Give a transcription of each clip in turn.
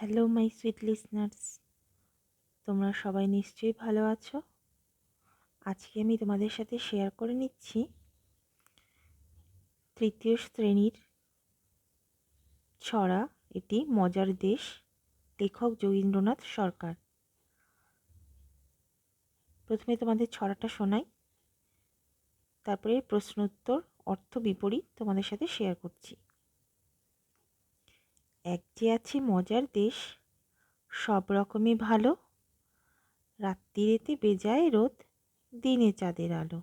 Hello my sweet listeners তোমরা সবাই নিশ্চয়ই ভালো আছো? আজকে আমি তোমাদের সাথে শেয়ার করে নিচ্ছি তৃতীয় শ্রেণির ছড়া, এটি মজার দেশ, লেখক যোগীন্দ্রনাথ সরকার। প্রথমে তোমাদের ছড়াটা শোনাই, তারপরে প্রশ্নোত্তর, অর্থ বিপরীত তোমাদের সাথে শেয়ার করছি। এক যে আছে মজার দেশ, সব রকমই ভালো। রাত্রিরেতে বেজায় রোদ, দিনে চাঁদের আলো।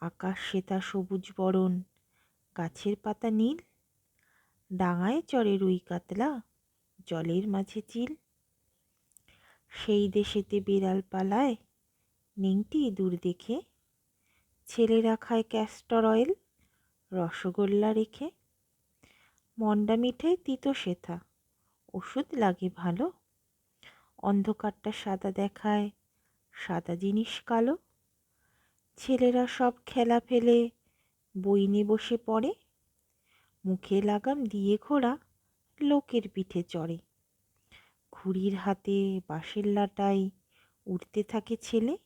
আকাশ শ্বেতা সবুজ বরণ, গাছের পাতা নীল। ডাঙায় চড়ে রুই কাতলা, জলের মাঝে চিল। সেই দেশেতে বিড়াল পালায়, নেংটি দূর দেখে। ছেলেরা খায় ক্যাস্টর অয়েল রসগোল্লা রেখে। মন্ডা মিঠাই, তিতো শেথা ওষুধ লাগে ভালো। অন্ধকারটা সাদা দেখায়, সাদা জিনিস কালো। ছেলেরা সব খেলা ফেলে, বই নিয়ে বসে পড়ে। মুখে লাগাম দিয়ে ঘোড়া লোকের পিঠে চড়ে। ঘুড়ির হাতে বাঁশের লাটাই উঠতে থাকে ছেলে।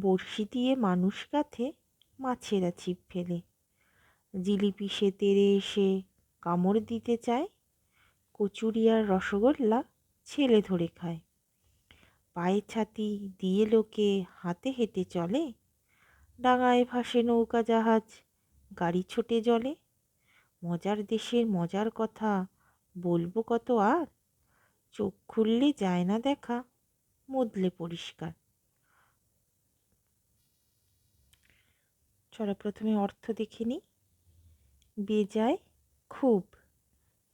বড়শি দিয়ে মানুষ গাথে, মাছেরা ছিপ ফেলে। জিলিপি সে তেরে এসে কামড় দিতে চায়, কচুরি আর রসগোল্লা ছেলে ধরে খায়। পায়ে ছাতি দিয়ে লোকে হাতে হেঁটে চলে, ডাঙায় ভাসে নৌকা জাহাজ, গাড়ি ছোটে জলে। মজার দেশের মজার কথা বলব কত আর? চোখ খুললে যায় না দেখা, মদলে পরিষ্কার। চলো প্রথমে অর্থ দেখে নিই। বেজায় খুব,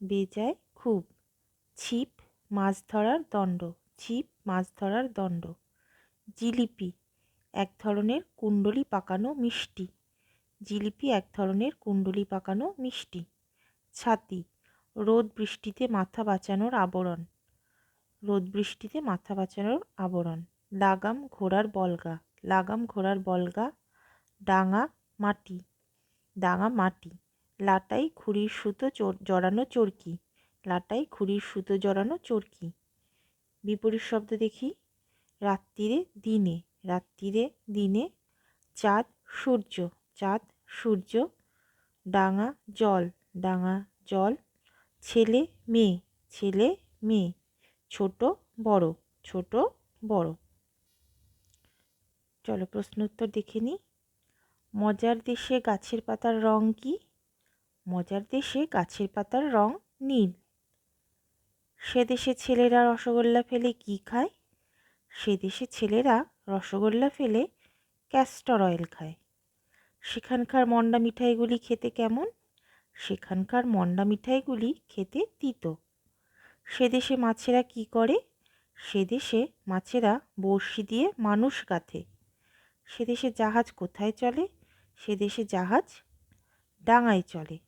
বেজায় খুব। ছিপ, মাছ ধরার দণ্ড, ছিপ, মাছ ধরার দণ্ড। জিলিপি, এক ধরনের কুণ্ডলি পাকানো মিষ্টি। জিলিপি এক ধরনের কুণ্ডলি পাকানো মিষ্টি। ছাতি, রোদ বৃষ্টিতে মাথা বাঁচানোর আবরণ। রোদ বৃষ্টিতে মাথা বাঁচানোর আবরণ। লাগাম ঘোড়ার বলগা, লাগাম ঘোড়ার বলগা, ডাঙা মাটি ডাঙা মাটি। লাটাই খুঁড়ির সুতো জড়ানো চরকি। লাটাই খুঁড়ির সুতো জড়ানো চরকি। বিপরীত শব্দ দেখি। রাত্রিরে দিনে রাত্রিরে দিনে চাঁদ সূর্য চাঁদ সূর্য, ডাঙা জল ডাঙা জল, ছেলে মেয়ে ছেলে মেয়ে, ছোট বড় ছোট বড়। চলো প্রশ্ন উত্তর দেখে নিই। মজার দেশে গাছের পাতার রং কী? মজার দেশে গাছের পাতার রং নীল। সে দেশে ছেলেরা রসগোল্লা ফেলে কি খায়? সে দেশে ছেলেরা রসগোল্লা ফেলে ক্যাস্টর অয়েল খায়। সেখানকার মন্ডা মিঠাইগুলি খেতে কেমন? সেখানকার মন্ডা মিঠাইগুলি খেতে তিতো। সে দেশে মাছেরা কি করে? সে দেশে মাছেরা বড়শি দিয়ে মানুষ গাঁথে। সে দেশে জাহাজ কোথায় চলে? সে দেশে জাহাজ ডাঙায় চলে।